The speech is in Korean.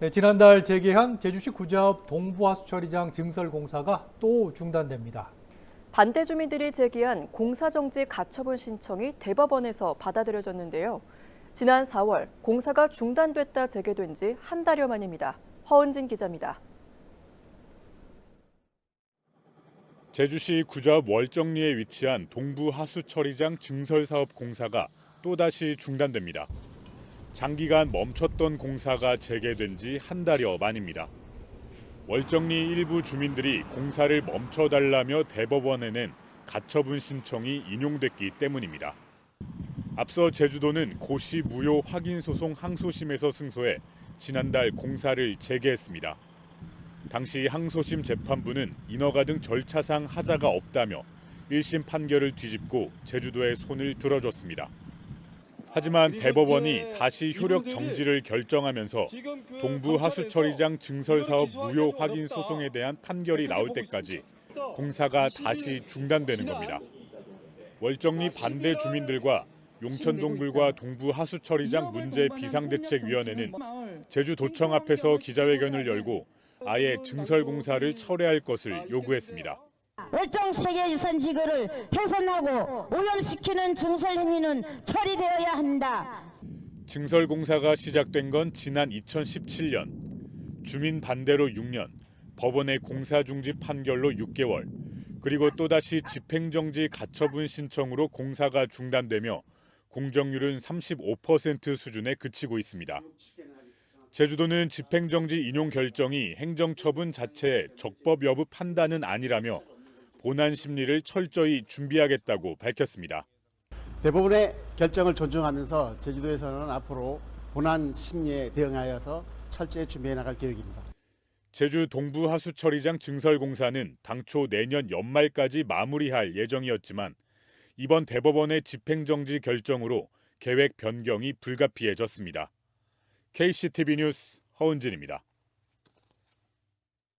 네, 지난달 재개한 제주시 구자읍 동부하수처리장 증설 공사가 또 중단됩니다. 반대 주민들이 제기한 공사정지 가처분 신청이 대법원에서 받아들여졌는데요. 지난 4월 공사가 중단됐다 재개된 지 한 달여 만입니다. 허은진 기자입니다. 제주시 구자읍 월정리에 위치한 동부 하수처리장 증설 사업 공사가 또다시 중단됩니다. 장기간 멈췄던 공사가 재개된 지 한 달여 만입니다. 월정리 일부 주민들이 공사를 멈춰달라며 대법원에 낸 가처분 신청이 인용됐기 때문입니다. 앞서 제주도는 고시 무효 확인 소송 항소심에서 승소해 지난달 공사를 재개했습니다. 당시 항소심 재판부는 인허가 등 절차상 하자가 없다며 1심 판결을 뒤집고 제주도에 손을 들어줬습니다. 하지만 대법원이 다시 효력 정지를 결정하면서 동부 하수처리장 증설 사업 무효 확인 소송에 대한 판결이 나올 때까지 공사가 다시 중단되는 겁니다. 월정리 반대 주민들과 용천동굴과 동부 하수처리장 문제 비상대책위원회는 제주도청 앞에서 기자회견을 열고 아예 증설 공사를 철회할 것을 요구했습니다. 월정 세계유산 지구를 훼손하고 오염시키는 증설 행위는 처리되어야 한다. 증설 공사가 시작된 건 지난 2017년, 주민 반대로 6년, 법원의 공사 중지 판결로 6개월, 그리고 또다시 집행정지 가처분 신청으로 공사가 중단되며 공정률은 35% 수준에 그치고 있습니다. 제주도는 집행정지 인용 결정이 행정처분 자체의 적법 여부 판단은 아니라며 본안 심리를 철저히 준비하겠다고 밝혔습니다. 대부분의 결정을 존중하면서 제주도에서는 앞으로 본안 심리에 대응하여서 철저히 준비해 나갈 계획입니다. 제주 동부 하수 처리장 증설 공사는 당초 내년 연말까지 마무리할 예정이었지만 이번 대법원의 집행정지 결정으로 계획 변경이 불가피해졌습니다. KCTV 뉴스 허은진입니다.